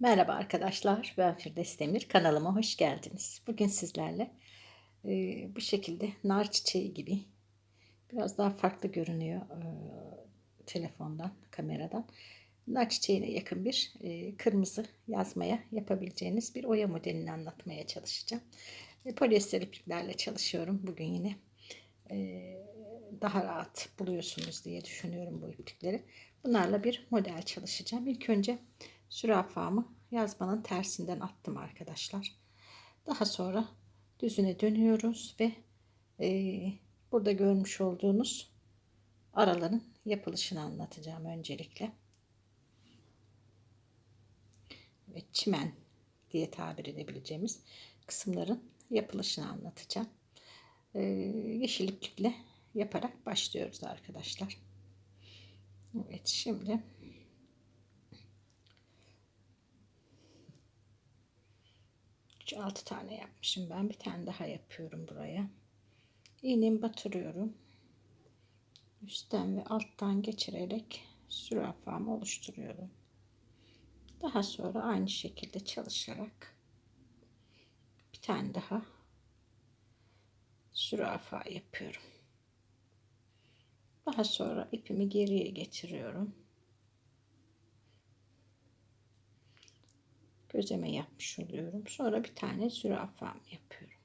Merhaba arkadaşlar, ben Firdevs Demir. Kanalıma hoş geldiniz. Bugün sizlerle e, bu şekilde nar çiçeği gibi biraz daha farklı görünüyor e, telefondan, kameradan. Nar çiçeğine yakın bir e, kırmızı yazmaya yapabileceğiniz bir oya modelini anlatmaya çalışacağım. E, polyester ipliklerle çalışıyorum bugün yine. E, daha rahat buluyorsunuz diye düşünüyorum bu iplikleri. Bunlarla bir model çalışacağım. İlk önce zürafamı yazmanın tersinden attım arkadaşlar. Daha sonra düzüne dönüyoruz ve e, burada görmüş olduğunuz araların yapılışını anlatacağım öncelikle. Ve çimen diye tabir edebileceğimiz kısımların yapılışını anlatacağım. Ee, yeşil yaparak başlıyoruz arkadaşlar. Evet şimdi 6 tane yapmışım ben. Bir tane daha yapıyorum buraya. İğnemi batırıyorum. Üstten ve alttan geçirerek zürafamı oluşturuyorum. Daha sonra aynı şekilde çalışarak bir tane daha zürafa yapıyorum. Daha sonra ipimi geriye getiriyorum. Gözeme yapmış oluyorum. Sonra bir tane zürafam yapıyorum.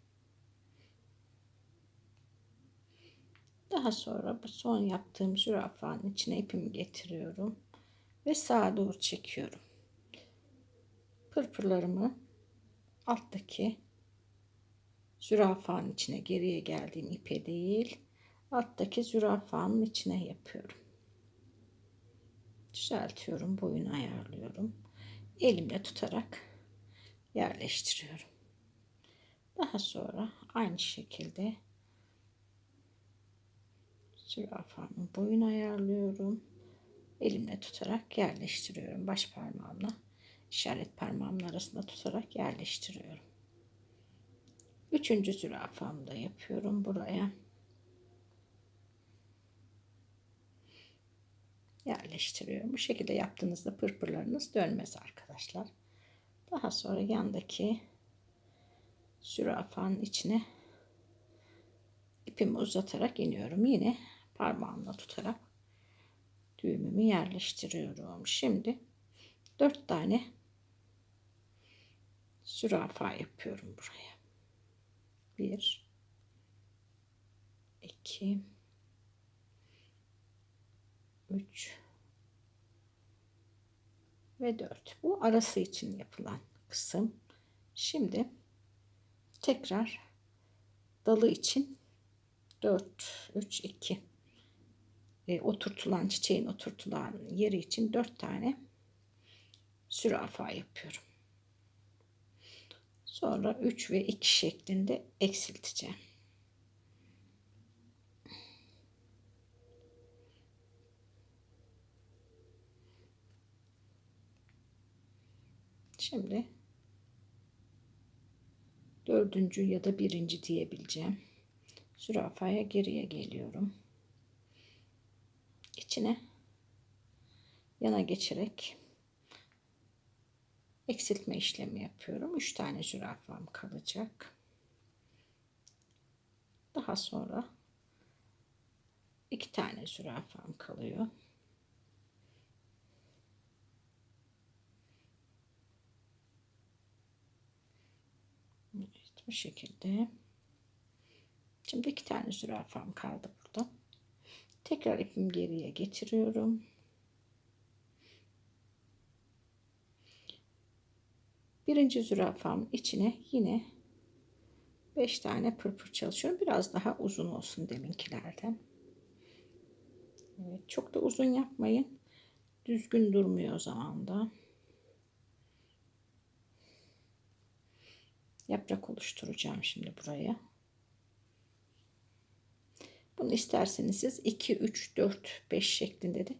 Daha sonra bu son yaptığım zürafanın içine ipimi getiriyorum ve sağa doğru çekiyorum. Pırpırlarımı alttaki zürafanın içine geriye geldiğim ipe değil alttaki zürafanın içine yapıyorum. Düzeltiyorum, boyunu ayarlıyorum elimle tutarak yerleştiriyorum. Daha sonra aynı şekilde zürafamın boyunu ayarlıyorum. Elimle tutarak yerleştiriyorum. Baş parmağımla işaret parmağımın arasında tutarak yerleştiriyorum. Üçüncü zürafamı da yapıyorum buraya. Yerleştiriyorum. Bu şekilde yaptığınızda pırpırlarınız dönmez arkadaşlar. Daha sonra yandaki zürafanın içine ipimi uzatarak iniyorum. Yine parmağımla tutarak düğümümü yerleştiriyorum. Şimdi dört tane zürafa yapıyorum buraya. Bir, iki, 3 ve 4. Bu arası için yapılan kısım. Şimdi tekrar dalı için 4 3 2 e, oturtulan çiçeğin oturtulan yeri için 4 tane zürafa yapıyorum. Sonra 3 ve 2 şeklinde eksilteceğim. Şimdi dördüncü ya da birinci diyebileceğim zürafaya geriye geliyorum. İçine yana geçerek eksiltme işlemi yapıyorum. Üç tane zürafam kalacak. Daha sonra iki tane zürafam kalıyor. Bu şekilde. Şimdi iki tane zürafam kaldı burada. Tekrar ipimi geriye getiriyorum. Birinci zürafam içine yine 5 tane pırpır çalışıyorum. Biraz daha uzun olsun deminkilerden. Evet, çok da uzun yapmayın. Düzgün durmuyor o zaman da. Yaprak oluşturacağım şimdi buraya. Bunu isterseniz siz 2, 3, 4, 5 şeklinde de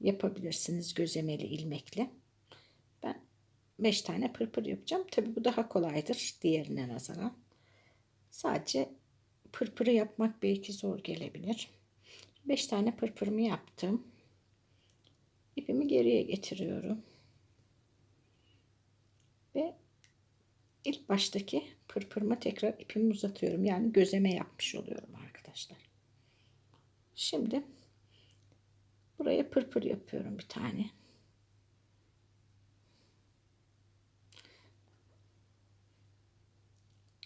yapabilirsiniz gözemeli ilmekle. Ben 5 tane pırpır yapacağım. Tabi bu daha kolaydır diğerine nazaran. Sadece pırpırı yapmak belki zor gelebilir. 5 tane pırpırımı yaptım. İpimi geriye getiriyorum. İlk baştaki pırpırıma tekrar ipimi uzatıyorum. Yani gözeme yapmış oluyorum arkadaşlar. Şimdi buraya pırpır yapıyorum bir tane.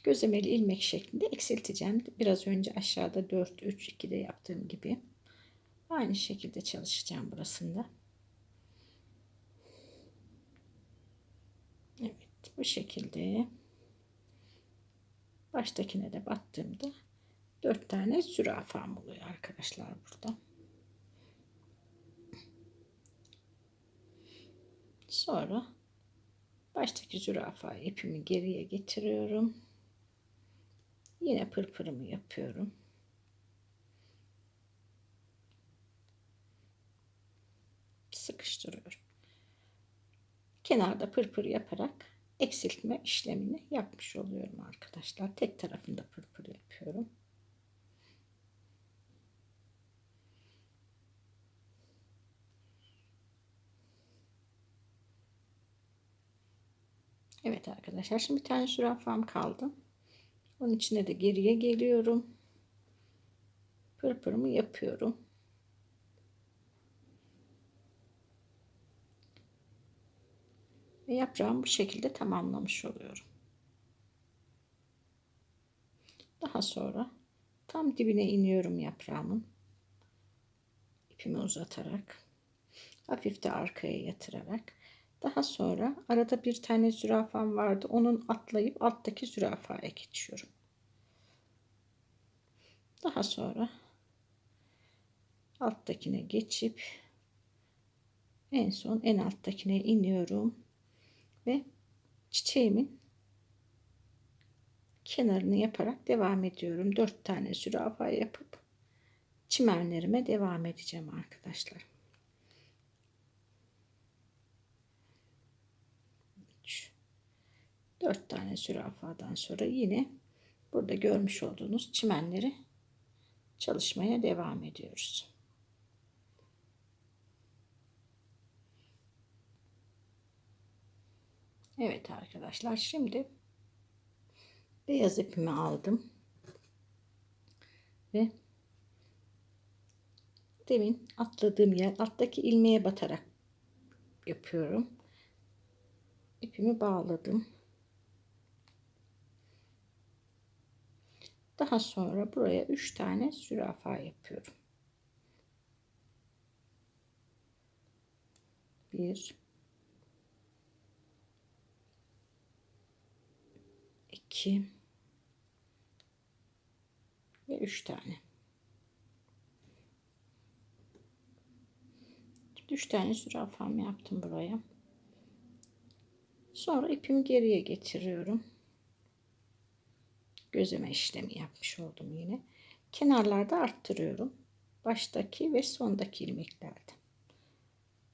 Gözlemeli ilmek şeklinde eksilteceğim. Biraz önce aşağıda 4 3 2'de yaptığım gibi. Aynı şekilde çalışacağım burasında. Evet bu şekilde baştakine de battığımda 4 tane zürafam oluyor arkadaşlar burada. Sonra baştaki zürafa ipimi geriye getiriyorum. Yine pırpırımı yapıyorum. Sıkıştırıyorum. Kenarda pırpır yaparak eksiltme işlemini yapmış oluyorum arkadaşlar. Tek tarafında pırpır yapıyorum. Evet arkadaşlar şimdi bir tane zürafam kaldı. Onun içine de geriye geliyorum. Pırpırımı yapıyorum. Ve yaprağımı bu şekilde tamamlamış oluyorum. Daha sonra tam dibine iniyorum yaprağımın. İpimi uzatarak. Hafif de arkaya yatırarak. Daha sonra arada bir tane zürafam vardı. Onun atlayıp alttaki zürafaya geçiyorum. Daha sonra alttakine geçip en son en alttakine iniyorum ve çiçeğimin kenarını yaparak devam ediyorum. 4 tane zürafa yapıp çimenlerime devam edeceğim arkadaşlar. 3 4 tane zürafadan sonra yine burada görmüş olduğunuz çimenleri çalışmaya devam ediyoruz. Evet arkadaşlar şimdi beyaz ipimi aldım ve demin atladığım yer alttaki ilmeğe batarak yapıyorum. İpimi bağladım. Daha sonra buraya 3 tane zürafa yapıyorum. 1 2 ve 3 tane. 3 tane zürafam yaptım buraya. Sonra ipimi geriye getiriyorum gözleme işlemi yapmış oldum yine. Kenarlarda arttırıyorum. Baştaki ve sondaki ilmeklerde.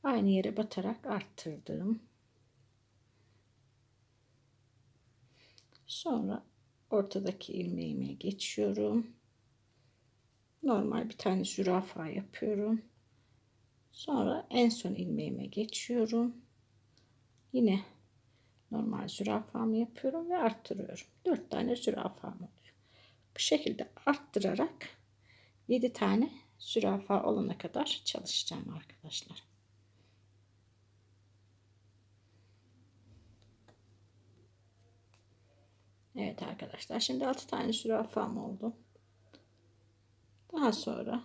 Aynı yere batarak arttırdım. Sonra ortadaki ilmeğime geçiyorum. Normal bir tane zürafa yapıyorum. Sonra en son ilmeğime geçiyorum. Yine normal zürafamı yapıyorum ve arttırıyorum. 4 tane zürafam oluyor. Bu şekilde arttırarak 7 tane zürafa olana kadar çalışacağım arkadaşlar. Evet arkadaşlar şimdi 6 tane zürafam oldu. Daha sonra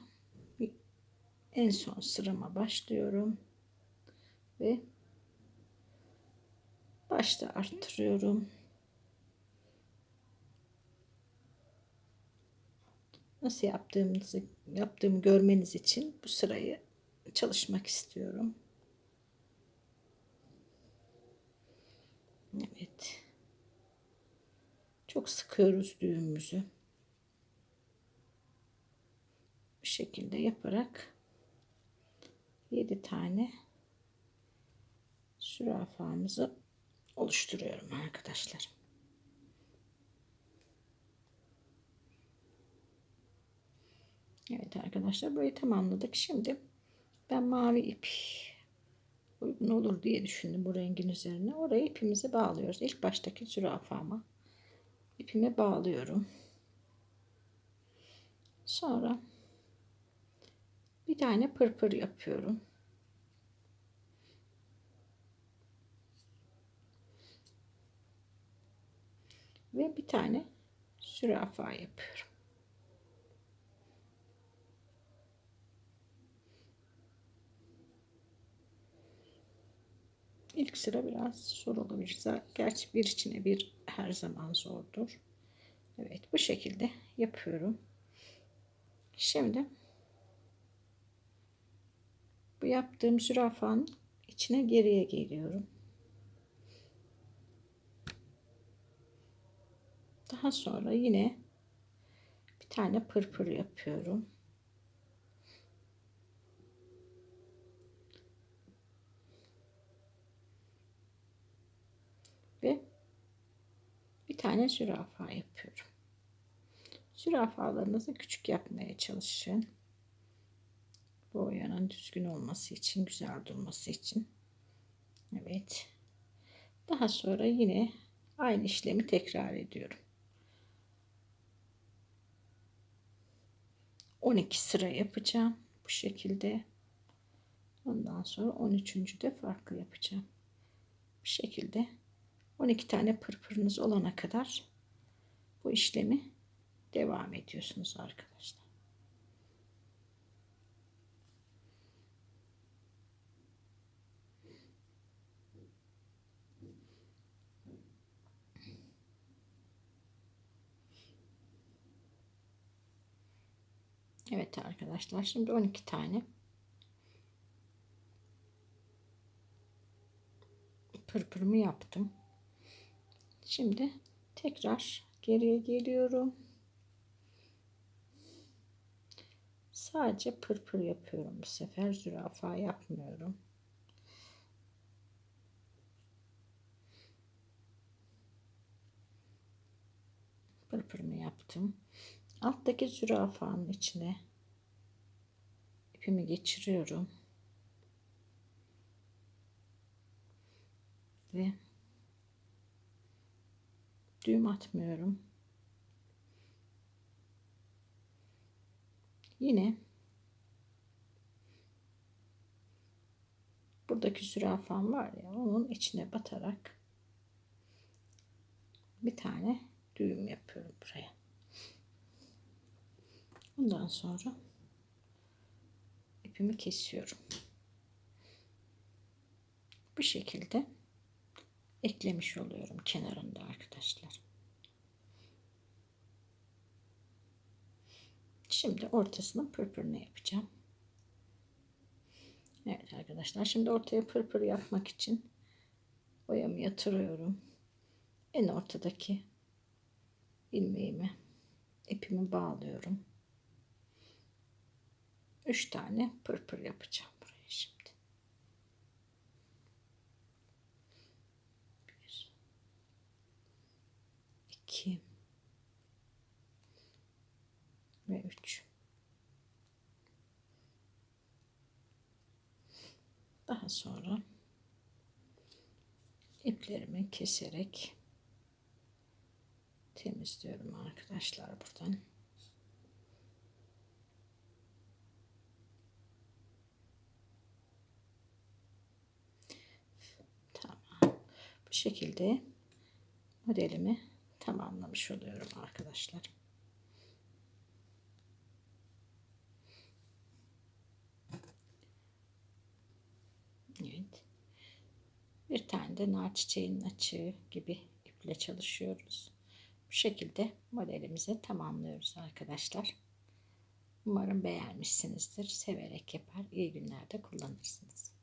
en son sırama başlıyorum ve başta arttırıyorum. Nasıl yaptığımızı yaptığımı görmeniz için bu sırayı çalışmak istiyorum. Evet. Çok sıkıyoruz düğümümüzü. Bu şekilde yaparak 7 tane zürafamızı oluşturuyorum arkadaşlar. Evet arkadaşlar burayı tamamladık. Şimdi ben mavi ip uygun olur diye düşündüm bu rengin üzerine. Oraya ipimizi bağlıyoruz. İlk baştaki zürafama ipimi bağlıyorum. Sonra bir tane pırpır yapıyorum. Ve bir tane zürafa yapıyorum. İlk sıra biraz zor olabilir. Gerçi bir içine bir her zaman zordur. Evet bu şekilde yapıyorum. Şimdi bu yaptığım zürafanın içine geriye geliyorum. Daha sonra yine bir tane pırpır yapıyorum. Ve bir tane zürafa yapıyorum. Zürafalarınızı küçük yapmaya çalışın. Bu oyanın düzgün olması için, güzel durması için. Evet. Daha sonra yine aynı işlemi tekrar ediyorum. 12 sıra yapacağım bu şekilde. Ondan sonra 13. de farklı yapacağım. Bu şekilde 12 tane pırpırınız olana kadar bu işlemi devam ediyorsunuz arkadaşlar. Evet arkadaşlar şimdi 12 tane pırpırımı yaptım. Şimdi tekrar geriye geliyorum. Sadece pırpır yapıyorum bu sefer zürafa yapmıyorum. Pırpırımı yaptım. Alttaki zürafanın içine ipimi geçiriyorum. Ve düğüm atmıyorum. Yine buradaki zürafam var ya onun içine batarak bir tane düğüm yapıyorum buraya. Ondan sonra ipimi kesiyorum. Bu şekilde eklemiş oluyorum kenarında arkadaşlar. Şimdi ortasının pırpırını yapacağım. Evet arkadaşlar şimdi ortaya pırpır yapmak için boyamı yatırıyorum. En ortadaki ilmeğimi ipimi bağlıyorum. 3 tane pırpır yapacağım buraya şimdi. 1 2 ve 3 Daha sonra iplerimi keserek temizliyorum arkadaşlar buradan. Bu şekilde modelimi tamamlamış oluyorum arkadaşlar. Evet. Bir tane de nar çiçeğinin açığı gibi iple çalışıyoruz. Bu şekilde modelimizi tamamlıyoruz arkadaşlar. Umarım beğenmişsinizdir. Severek yapar, iyi günlerde kullanırsınız.